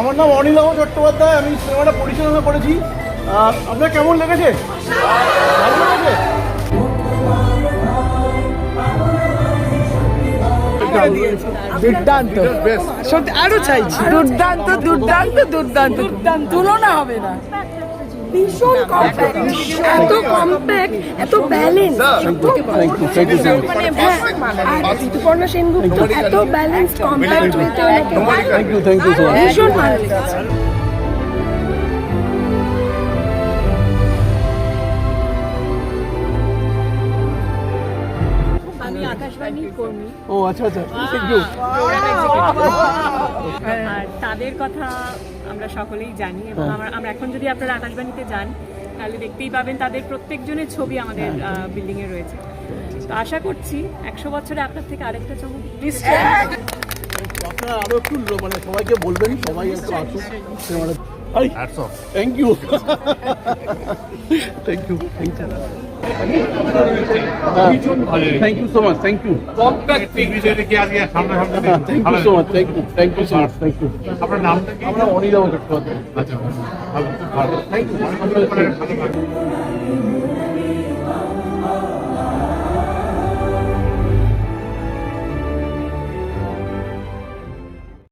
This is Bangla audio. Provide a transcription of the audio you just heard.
আমার নাম অনিলাম চট্টোপাধ্যায় আমি সিনেমাটা পরিচালনা করেছি। আপনার কেমন লেগেছে? ভালো লেগেছে? দুর্দান্ত। সত্যি আরও চাইছি। দুর্দান্ত দুর্দান্ত। দুর্দান্ত। তুলনা হবে না। ভীষণ কম্প্যাক্ট এত কম্প্যাক্ট এত ব্যালেন্স মানে হ্যাঁ আর ঋতুপর্ণা সেনগুপ্ত এত ব্যালেন্স কম্প্যাক্ট হইতে ভীষণ ভালো লেগেছে আমি আকাশবাণীর কর্মী। ও আচ্ছা আচ্ছা আর তাদের কথা আমরা সকলেই জানি এবং আমরা আমরা এখন যদি আপনারা আকাশবাণীতে যান তাহলে দেখতেই পাবেন তাদের প্রত্যেকজনের ছবি আমাদের বিল্ডিং এ রয়েছে। তো আশা করছি একশো বছরে আপনার থেকে আরেকটা চমক নিশ্চয়ই আপনারা আরও একটু মানে সবাইকে বলবেন সবাই একটু আসুক। Thank you thank you thank you thank you so much thank you thank you so much thank you thank you so much thank you আপনার নামটা কি? আমরা চট্টোপাধ্যায় আচ্ছা ভালো থ্যাংক ইউ